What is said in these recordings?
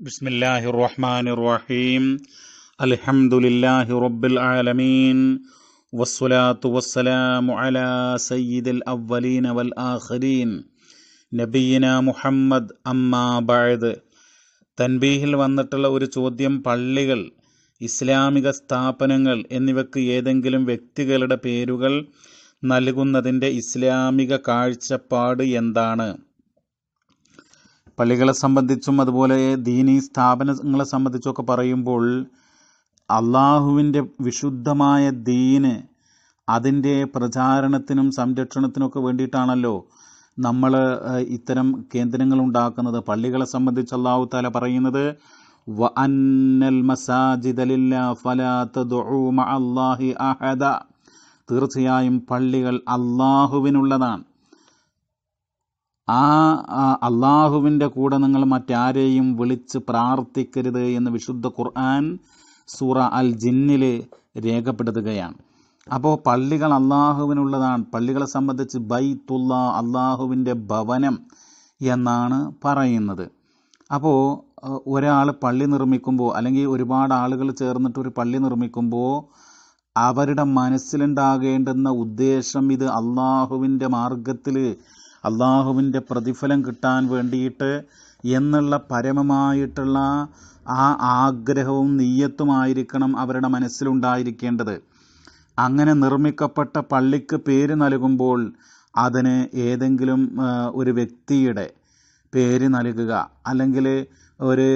بسم الله الرحمن الرحيم الحمد لله رب العالمين والصلاة والسلام على سيد الأولين والآخرين നബീന മുഹമ്മദ് അമ്മാ ബഅദ് തൻബീഹിൽ വന്നിട്ടുള്ള ഒരു ചോദ്യം പള്ളികൾ ഇസ്ലാമിക സ്ഥാപനങ്ങൾ എന്നിവയ്ക്ക് ഏതെങ്കിലും വ്യക്തികളുടെ പേരുകൾ നൽകുന്നതിൻ്റെ ഇസ്ലാമിക കാഴ്ചപ്പാട് എന്താണ് പള്ളികളെ സംബന്ധിച്ചും അതുപോലെ ദീനി സ്ഥാപനങ്ങളെ സംബന്ധിച്ചൊക്കെ പറയുമ്പോൾ അള്ളാഹുവിന്റെ വിശുദ്ധമായ ദീന് അതിന്റെ പ്രചാരണത്തിനും സംരക്ഷണത്തിനൊക്കെ വേണ്ടിയിട്ടാണല്ലോ നമ്മൾ ഇത്തരം കേന്ദ്രങ്ങൾ ഉണ്ടാക്കുന്നത്. പള്ളികളെ സംബന്ധിച്ച് അള്ളാഹു താല പറയുന്നത് അഹദ. തീർച്ചയായും പള്ളികൾ അള്ളാഹുവിനുള്ളതാണ്. ആ അള്ളാഹുവിന്റെ കൂടെ നിങ്ങൾ മറ്റാരെയും വിളിച്ച് പ്രാർത്ഥിക്കരുത് എന്ന് വിശുദ്ധ ഖുർആൻ സൂറ അൽ ജിന്നിൽ രേഖപ്പെടുത്തുകയാണ്. അപ്പോൾ പള്ളികൾ അള്ളാഹുവിനുള്ളതാണ്. പള്ളികളെ സംബന്ധിച്ച് ബൈത്തുള്ള അള്ളാഹുവിന്റെ ഭവനം എന്നാണ് പറയുന്നത്. അപ്പോൾ ഒരാൾ പള്ളി നിർമ്മിക്കുമ്പോൾ അല്ലെങ്കിൽ ഒരുപാട് ആളുകൾ ചേർന്നിട്ട് ഒരു പള്ളി നിർമ്മിക്കുമ്പോൾ അവരുടെ മനസ്സിലുണ്ടാകേണ്ടുന്ന ഉദ്ദേശം ഇത് അള്ളാഹുവിന്റെ മാർഗത്തിൽ അള്ളാഹുവിന്റെ പ്രതിഫലം കിട്ടാൻ വേണ്ടിയിട്ട് എന്നുള്ള പരമമായിട്ടുള്ള ആ ആഗ്രഹവും നീയത്തുമായിരിക്കണം അവരുടെ മനസ്സിലുണ്ടായിരിക്കേണ്ടത്. അങ്ങനെ നിർമ്മിക്കപ്പെട്ട പള്ളിക്ക് പേര് നൽകുമ്പോൾ അതിന് ഏതെങ്കിലും ഒരു വ്യക്തിയുടെ പേര് നൽകുക അല്ലെങ്കിൽ ഒരു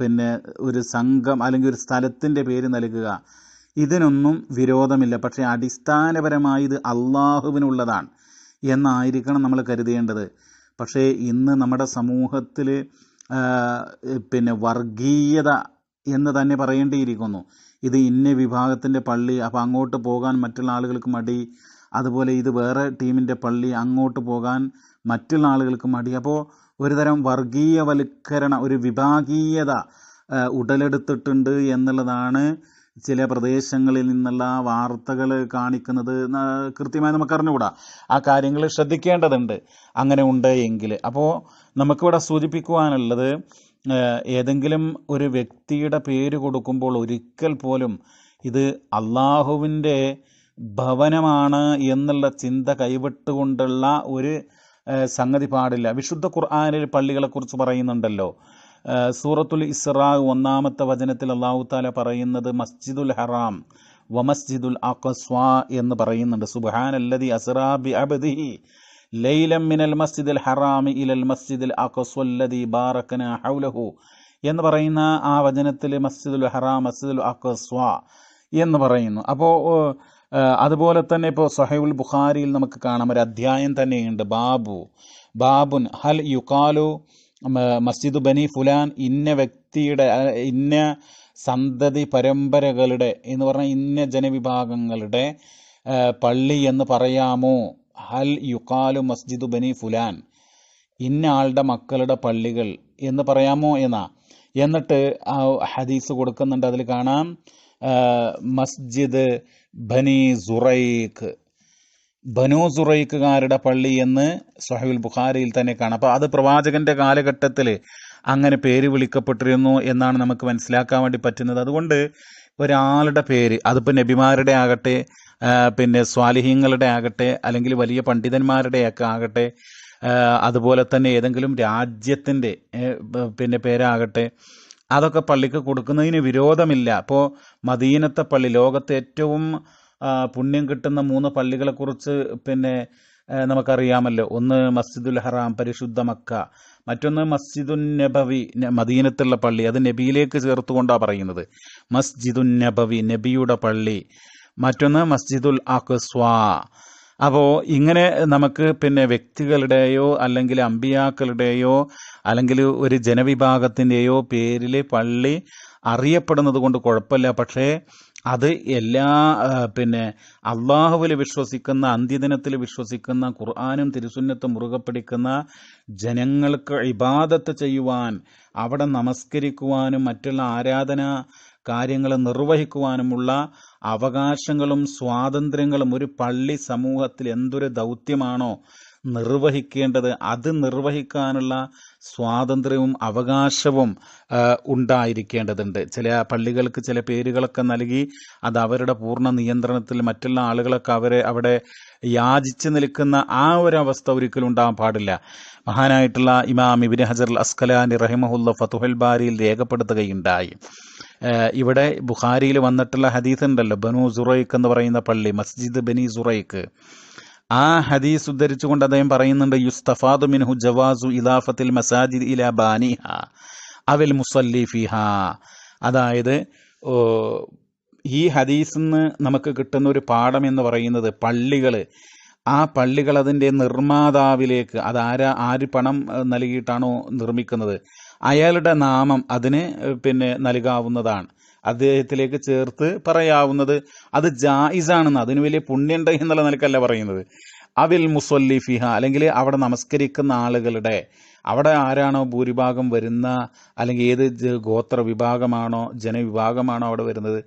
പിന്നെ ഒരു സംഘം അല്ലെങ്കിൽ ഒരു സ്ഥലത്തിന്റെ പേര് നൽകുക ഇതിനൊന്നും വിരോധമില്ല. പക്ഷേ അടിസ്ഥാനപരമായി ഇത് അള്ളാഹുവിനുള്ളതാണ്. എന്നായിരിക്കണം നമ്മൾ കരുതേണ്ടത്. പക്ഷേ ഇന്ന് നമ്മുടെ സമൂഹത്തിൽ പിന്നെ വർഗീയത എന്ന് തന്നെ പറയേണ്ടിയിരിക്കുന്നു. ഇത് ഇന്ന വിഭാഗത്തിന്റെ പള്ളി അപ്പോൾ അങ്ങോട്ട് പോകാൻ മറ്റുള്ള ആളുകൾക്ക് മടി അതുപോലെ ഇത് വേറെ ടീമിന്റെ പള്ളി അങ്ങോട്ട് പോകാൻ മറ്റുള്ള ആളുകൾക്ക് മടി. അപ്പോൾ ഒരുതരം വർഗീയവൽക്കരണ ഒരു വിഭാഗീയത ഉടലെടുത്തിട്ടുണ്ട് എന്നുള്ളതാണ് ചില പ്രദേശങ്ങളിൽ നിന്നുള്ള വാർത്തകൾ കാണിക്കുന്നത് കൃത്യമായി നമുക്ക് അറിഞ്ഞുകൂടാ ആ കാര്യങ്ങൾ ശ്രദ്ധിക്കേണ്ടതുണ്ട്. അങ്ങനെ ഉണ്ട് എങ്കിൽ. അപ്പോൾ നമുക്കിവിടെ സൂചിപ്പിക്കുവാനുള്ളത് ഏതെങ്കിലും ഒരു വ്യക്തിയുടെ പേര് കൊടുക്കുമ്പോൾ ഒരിക്കൽ പോലും ഇത് അള്ളാഹുവിന്റെ ഭവനമാണ് എന്നുള്ള ചിന്ത കൈവിട്ടുകൊണ്ടുള്ള ഒരു സംഗതി പാടില്ല. വിശുദ്ധ ഖുർആാനിൽ പള്ളികളെക്കുറിച്ച് പറയുന്നുണ്ടല്ലോ. സൂറത്തുൽ ഇസ്രാ ഒന്നാമത്തെ വചനത്തിൽ അള്ളാഹു താല പറയുന്നത് മസ്ജിദുൽ ഹറാം വ മസ്ജിദുൽ അഖസ്വ എന്ന് പറയുന്നുണ്ട്. സുബാൻ അല്ലതി അസ്റാബി അബദിഹി ലൈലം മിനൽ മസ്ജിദുൽ ഹറാമി ഇലൽ മസ്ജിദുൽ അഖസ്വല്ലതി ബാറക്കന ഹൗലഹു എന്ന് പറയുന്ന ആ വചനത്തിൽ മസ്ജിദുൽ ഹറാം മസ്ജിദുൽ അഖസ്വ എന്ന് പറയുന്നു. അപ്പോൾ അതുപോലെ തന്നെ ഇപ്പോൾ സഹൈബുൽ ബുഖാരിയിൽ നമുക്ക് കാണാം. ഒരു അധ്യായം തന്നെയുണ്ട്. ബാബു ബാബുൻ ഹൽ യുക്കാലു മസ്ജിദ് ബനി ഫുലാൻ ഇന്ന വ്യക്തിയുടെ ഇന്ന സന്തതി പരമ്പരകളുടെ എന്ന് പറഞ്ഞാൽ ഇന്ന ജനവിഭാഗങ്ങളുടെ പള്ളി എന്ന് പറയാമോ? ഹൽ യുക്കാലു മസ്ജിദ് ബനി ഫുലാൻ. ഇന്ന ആളുടെ മക്കളുടെ പള്ളികൾ എന്ന് പറയാമോ എന്നാ? എന്നിട്ട് ആ ഹദീസ് കൊടുക്കുന്നുണ്ട് അതിൽ കാണാം. മസ്ജിദ് ബനി സുറൈഖ്. ബനു സുറൈഖുകാരുടെ പള്ളി എന്ന് സഹീൽ ബുഖാരിയിൽ തന്നെ കാണാം. അപ്പോൾ അത് പ്രവാചകന്റെ കാലഘട്ടത്തിൽ അങ്ങനെ പേര് വിളിക്കപ്പെട്ടിരുന്നു എന്നാണ് നമുക്ക് മനസ്സിലാക്കാൻ വേണ്ടി പറ്റുന്നത്. അതുകൊണ്ട് ഒരാളുടെ പേര് അതിപ്പോൾ നബിമാരുടെ ആകട്ടെ പിന്നെ സ്വാലിഹ്യങ്ങളുടെ ആകട്ടെ അല്ലെങ്കിൽ വലിയ പണ്ഡിതന്മാരുടെയൊക്കെ ആകട്ടെ അതുപോലെ തന്നെ ഏതെങ്കിലും രാജ്യത്തിന്റെ പിന്നെ പേരാകട്ടെ അതൊക്കെ പള്ളിക്ക് കൊടുക്കുന്നതിന് വിരോധമില്ല. അപ്പോൾ മദീനത്തെ പള്ളി ലോകത്തെ ഏറ്റവും പുണ്യം കിട്ടുന്ന മൂന്ന് പള്ളികളെക്കുറിച്ച് പിന്നെ നമുക്കറിയാമല്ലോ. ഒന്ന് മസ്ജിദുൽ ഹറാം പരിശുദ്ധ മക്ക. മറ്റൊന്ന് മസ്ജിദുൻ നബവി മദീനത്തുള്ള പള്ളി. അത് നബിയിലേക്ക് ചേർത്തുകൊണ്ടാണ് പറയുന്നത്. മസ്ജിദുൻ നബവി നബിയുടെ പള്ളി. മറ്റൊന്ന് മസ്ജിദുൽ അഖ്സ്വാ. അപ്പോൾ ഇങ്ങനെ നമുക്ക് പിന്നെ വ്യക്തികളുടെയോ അല്ലെങ്കിൽ അമ്പിയാക്കളുടെയോ അല്ലെങ്കിൽ ഒരു ജനവിഭാഗത്തിന്റെയോ പേരിൽ പള്ളി അറിയപ്പെടുന്നത് കൊണ്ട് കുഴപ്പമില്ല. പക്ഷേ അത് എല്ലാ പിന്നെ അള്ളാഹുവിൽ വിശ്വസിക്കുന്ന അന്ത്യദിനത്തിൽ വിശ്വസിക്കുന്ന ഖുർആാനും തിരുസുന്നത്തും മുറുകെ പിടിക്കുന്ന ജനങ്ങൾക്ക് ഇബാദത്ത് ചെയ്യുവാൻ അവിടെ നമസ്കരിക്കുവാനും മറ്റുള്ള ആരാധന കാര്യങ്ങൾ നിർവഹിക്കുവാനുമുള്ള അവകാശങ്ങളും സ്വാതന്ത്ര്യങ്ങളും ഒരു പള്ളി സമൂഹത്തിൽ എന്തൊരു ദൗത്യമാണോ നിർവഹിക്കേണ്ടത് അത് നിർവഹിക്കാനുള്ള സ്വാതന്ത്ര്യവും അവകാശവും ഉണ്ടായിരിക്കേണ്ടതുണ്ട്. ചില പള്ളികൾക്ക് ചില പേരുകളൊക്കെ നൽകി അത് അവരുടെ പൂർണ നിയന്ത്രണത്തിൽ മറ്റുള്ള ആളുകളൊക്കെ അവരെ അവിടെ യാചിച്ച് നിൽക്കുന്ന ആ ഒരു അവസ്ഥ ഒരിക്കലും ഉണ്ടാകാൻ പാടില്ല. മഹാനായിട്ടുള്ള ഇമാം ഇബിൻ ഹജർ അസ്കലാനി റഹിമഹുല്ല ഫതുഹൽ ബാരിയിൽ രേഖപ്പെടുത്തുകയുണ്ടായി. ഇവിടെ ബുഖാരിയിൽ വന്നിട്ടുള്ള ഹദീസ് ഉണ്ടല്ലോ ബനു സുറൈഖ് എന്ന് പറയുന്ന പള്ളി മസ്ജിദ് ബനി സുറൈക്ക് ആ ഹദീസ് ഉദ്ധരിച്ചുകൊണ്ട് അദ്ദേഹം പറയുന്നുണ്ട് യുസ്തഫാദു മിൻഹു ജവാസു ഇലാഫത്തിൽ മസാജിദ് ഇല ബാനിഹ അവിൽ മുസല്ലി ഫിഹ. അതായത് ഈ ഹദീസിൽ നിന്ന് നമുക്ക് കിട്ടുന്ന ഒരു പാഠം എന്ന് പറയുന്നത് പള്ളികൾ ആ പള്ളികൾ അതിന്റെ നിർമ്മാതാവിലേക്ക് അത് ആരാ പണം നൽകിയിട്ടാണോ നിർമ്മിക്കുന്നത്? അയാളുടെ നാമം അതിന് പിന്നെ നൽകാവുന്നതാണ്. അദ്ദേഹത്തിലേക്ക് ചേർത്ത് പറയാവുന്നത് അത് ജായിസാണെന്ന് അതിന് വലിയ പുണ്യണ്ട എന്നുള്ള നിലക്കല്ല പറയുന്നത്. അവിൽ മുസൊല്ലി ഫിഹ അല്ലെങ്കിൽ അവിടെ നമസ്കരിക്കുന്ന ആളുകളുടെ അവിടെ ആരാണോ ഭൂരിഭാഗം വരുന്ന അല്ലെങ്കിൽ ഏത് ഗോത്ര വിഭാഗമാണോ ജനവിഭാഗമാണോ അവിടെ വരുന്നത്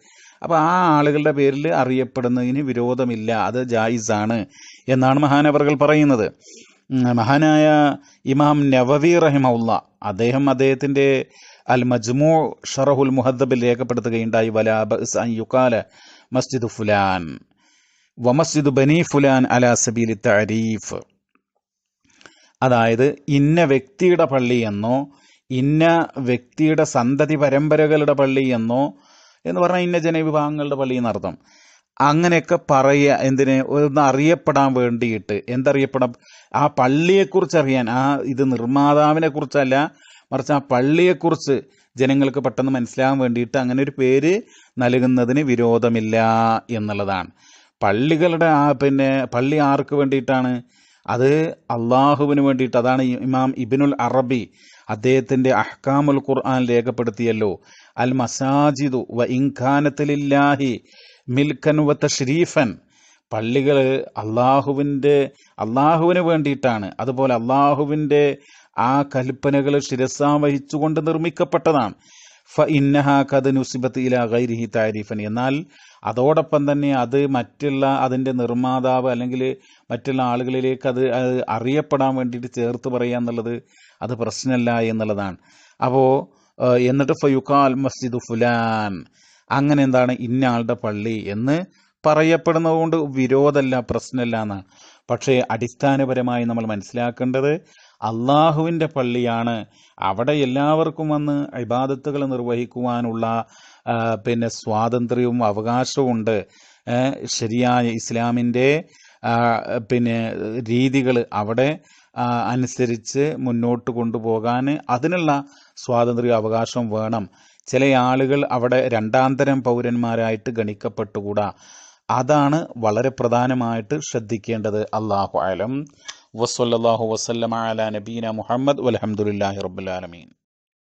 അപ്പോൾ ആ ആളുകളുടെ പേരിൽ അറിയപ്പെടുന്നതിന് വിരോധമില്ല അത് ജായിസാണ് എന്നാണ് മഹാനവറുകൾ പറയുന്നത്. മഹാനായ ഇമാം നവവി റഹിമൗല്ല അദ്ദേഹം അദ്ദേഹത്തിന്റെ അൽ മജ്മു ഷറഹുൽ മുഹദ്ദബിൽ രേഖപ്പെടുത്തുകയുണ്ടായി വലാ ബഅസ് അൻ യുക്കാല മസ്ജിദ് ഫുലാൻ വമസ്ജിദ് ബനി ഫുലാൻ അലാ സബീലി താരീഫ് അതായത് ഇന്ന വ്യക്തിയുടെ പള്ളി എന്നോ ഇന്ന വ്യക്തിയുടെ സന്തതി പരമ്പരകളുടെ പള്ളി എന്നോ എന്ന് പറഞ്ഞാൽ ഇന്ന ജനവിഭാഗങ്ങളുടെ പള്ളി എന്നർത്ഥം. അങ്ങനെയൊക്കെ പറയുക എന്തിന്? ഒന്ന് അറിയപ്പെടാൻ വേണ്ടിയിട്ട്. എന്തറിയപ്പെടാം? ആ പള്ളിയെക്കുറിച്ച് അറിയാൻ ആ ഇത് നിർമ്മാതാവിനെ കുറിച്ചല്ല മറിച്ച് ആ പള്ളിയെക്കുറിച്ച് ജനങ്ങൾക്ക് പെട്ടെന്ന് മനസ്സിലാകാൻ വേണ്ടിയിട്ട് അങ്ങനെ ഒരു പേര് നൽകുന്നതിന് വിരോധമില്ല എന്നുള്ളതാണ്. പള്ളികളുടെ ആ പിന്നെ പള്ളി ആർക്ക് വേണ്ടിയിട്ടാണ്? അത് അള്ളാഹുവിന് വേണ്ടിയിട്ട്. അതാണ് ഇമാം ഇബിനുൽ അറബി അദ്ദേഹത്തിന്റെ അഹ്കാമുൽ ഖുർആൻ രേഖപ്പെടുത്തിയല്ലോ. അൽ മസാജിദു വ ഇൻഖാനത്തിലില്ലാഹി മിൽക്കൻ വ തഷ്രീഫൻ. പള്ളികൾ അള്ളാഹുവിന്റെ അള്ളാഹുവിന് വേണ്ടിയിട്ടാണ്. അതുപോലെ അള്ളാഹുവിന്റെ ആ കൽപ്പനകൾ ശിരസാവഹിച്ചുകൊണ്ട് നിർമ്മിക്കപ്പെട്ടതാണ്. ഫ ഇന്നഹ കഥ നുസിബത്ത് ഇല ഗൈരിഹി താരിഫൻ. എന്നാൽ അതോടൊപ്പം തന്നെ അത് മറ്റുള്ള അതിന്റെ നിർമ്മാതാവ് അല്ലെങ്കിൽ മറ്റുള്ള ആളുകളിലേക്ക് അത് അറിയപ്പെടാൻ വേണ്ടിയിട്ട് ചേർത്ത് പറയുക എന്നുള്ളത് അത് പ്രശ്നമല്ല എന്നുള്ളതാണ്. അപ്പോൾ എന്നിട്ട് ഫയുഖാൽ മസ്ജിദ് ഫുലാൻ. അങ്ങനെ എന്താണ് ഇന്ന ആളുടെ പള്ളി എന്ന് പറയപ്പെടുന്നത് കൊണ്ട് വിരോധമല്ല പ്രശ്നമല്ല എന്നാണ്. പക്ഷേ അടിസ്ഥാനപരമായി നമ്മൾ മനസ്സിലാക്കേണ്ടത് അള്ളാഹുവിന്റെ പള്ളിയാണ്. അവിടെ എല്ലാവർക്കും വന്ന് ഇബാദത്തുകൾ നിർവഹിക്കുവാനുള്ള പിന്നെ സ്വാതന്ത്ര്യവും അവകാശവും ഉണ്ട്. ശരിയായ ഇസ്ലാമിന്റെ പിന്നെ രീതികൾ അവിടെ അനുസരിച്ച് മുന്നോട്ട് കൊണ്ടുപോകാൻ അതിനുള്ള സ്വാതന്ത്ര്യ അവകാശം വേണം. ചില ആളുകൾ അവിടെ രണ്ടാന്തരം പൗരന്മാരായിട്ട് ഗണിക്കപ്പെട്ടുകൂടാ. അതാണ് വളരെ പ്രധാനമായിട്ട് ശ്രദ്ധിക്കേണ്ടത്. അള്ളാഹു അലം വസ്വല്ലാഹു വസ്ലമ അല നബീന മുഹമ്മദ് വലഹമുല്ലാഹി റബ്ബുലാലമീൻ